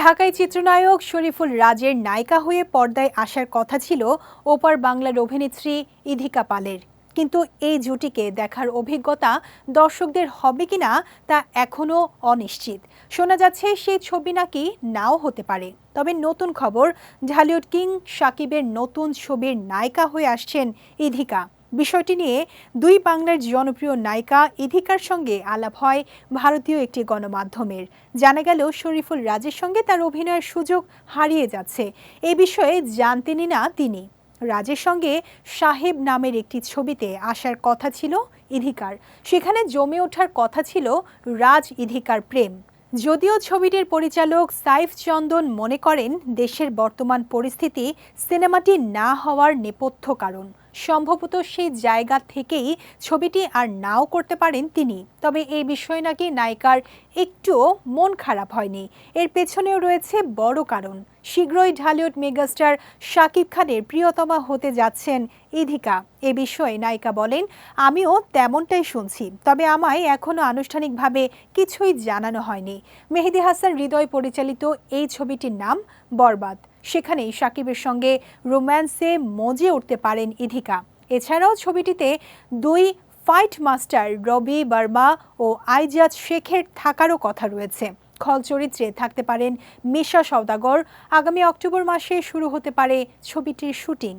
ঢাকায় চিত্রনায়ক শরীফুল রাজের নায়িকা হয়ে পর্দায় আসার কথা ছিল ওপার বাংলার অভিনেত্রী ইধিকা পালের। কিন্তু এই জুটিকে দেখার অভিজ্ঞতা দর্শকদের হবে কিনা তা এখনও অনিশ্চিত। শোনা যাচ্ছে সেই ছবি নাকি নাও হতে পারে। তবে নতুন খবর, ঢালিউড কিং সাকিবের নতুন ছবির নায়িকা হয়ে আসছেন ইধিকা। বিষয়টি নিয়ে দুই বাংলার জনপ্রিয় নায়িকা ইধিকার সঙ্গে আলাপ হয় ভারতীয় একটি গণমাধ্যমের। জানা গেল, শরীফুল রাজের সঙ্গে তার অভিনয়ের সুযোগ হারিয়ে যাচ্ছে। এ বিষয়ে জানতেনই না তিনি। রাজের সঙ্গে সাহেব নামের একটি ছবিতে আসার কথা ছিল ইধিকার। সেখানে জমে ওঠার কথা ছিল রাজ ইধিকার প্রেম। যদিও ছবিটির পরিচালক সাইফ চন্দন মনে করেন, দেশের বর্তমান পরিস্থিতি সিনেমাটি না হওয়ার নেপথ্য কারণ। সম্ভবত সেই জায়গা থেকেই ছবিটি আর নাও করতে পারেন তিনি। তবে এই বিষয়ে নাকি নায়িকার একটুও মন খারাপ হয়নি। এর পেছনেও রয়েছে বড় কারণ। শীঘ্রই ঢালিউড মেগাস্টার শাকিব খানের প্রিয়তমা হতে যাচ্ছেন ইধিকা। এ বিষয়ে নায়িকা বলেন, আমিও তেমনটাই শুনছি, তবে আমায় এখনও আনুষ্ঠানিকভাবে কিছুই জানানো হয়নি। মেহেদি হাসান হৃদয় পরিচালিত এই ছবিটির নাম বরবাদ। সেখানেই সাকিবের সঙ্গে রোম্যান্সে মজে উঠতে পারেন ইধিকা। এছাড়াও ছবিটিতে দুই ফাইট মাস্টার রবি বার্মা ও আইজাজ শেখের থাকারও কথা রয়েছে। খল চরিত্রে থাকতে পারেন মিশা সওদাগর। আগামী অক্টোবর মাসে শুরু হতে পারে ছবিটির শুটিং।